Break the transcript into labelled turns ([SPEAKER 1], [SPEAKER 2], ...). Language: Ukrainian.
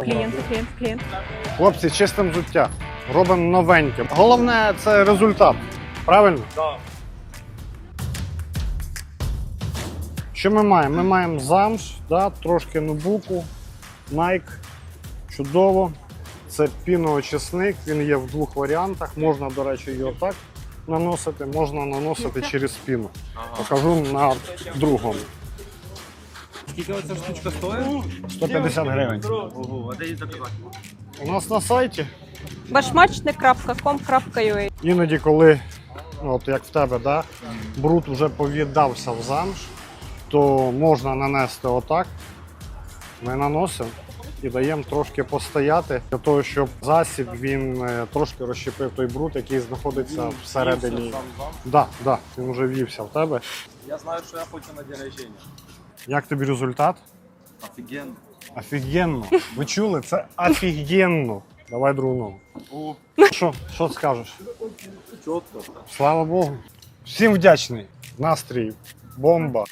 [SPEAKER 1] Клієнт, клієнт, клієнт.
[SPEAKER 2] Хлопці, чисте взуття. Робимо новеньке. Головне це результат. Правильно?
[SPEAKER 3] Так.
[SPEAKER 2] Що ми маємо? Ми маємо замш, да, трошки нубуку, Nike. Чудово. Це піноочисник, він є в двох варіантах. Можна, до речі, його так наносити, можна наносити через спину. Покажу на другому.
[SPEAKER 3] Скільки оця штучка стоїть?
[SPEAKER 2] 150 гривень.
[SPEAKER 3] Ого, а де її заказати?
[SPEAKER 2] У нас на сайті
[SPEAKER 1] Башмачник.com.ua
[SPEAKER 2] іноді, коли, ну, от як в тебе, да, бруд вже повіддався в замш, то можна нанести отак. Ми наносимо і даємо трошки постояти для того, щоб засіб він е, трошки розщепив той бруд, який знаходиться всередині. Да, да, він вже ввівся в тебе.
[SPEAKER 3] Я знаю, що я хочу на день рождения.
[SPEAKER 2] Як тобі результат?
[SPEAKER 3] Офігенно.
[SPEAKER 2] Офігенно. Ви чули? Це офігенно. Давай другу ногу.
[SPEAKER 3] О,
[SPEAKER 2] Що, що скажеш?
[SPEAKER 3] чітко.
[SPEAKER 2] Слава Богу. Всім вдячний. Настрій. Бомба.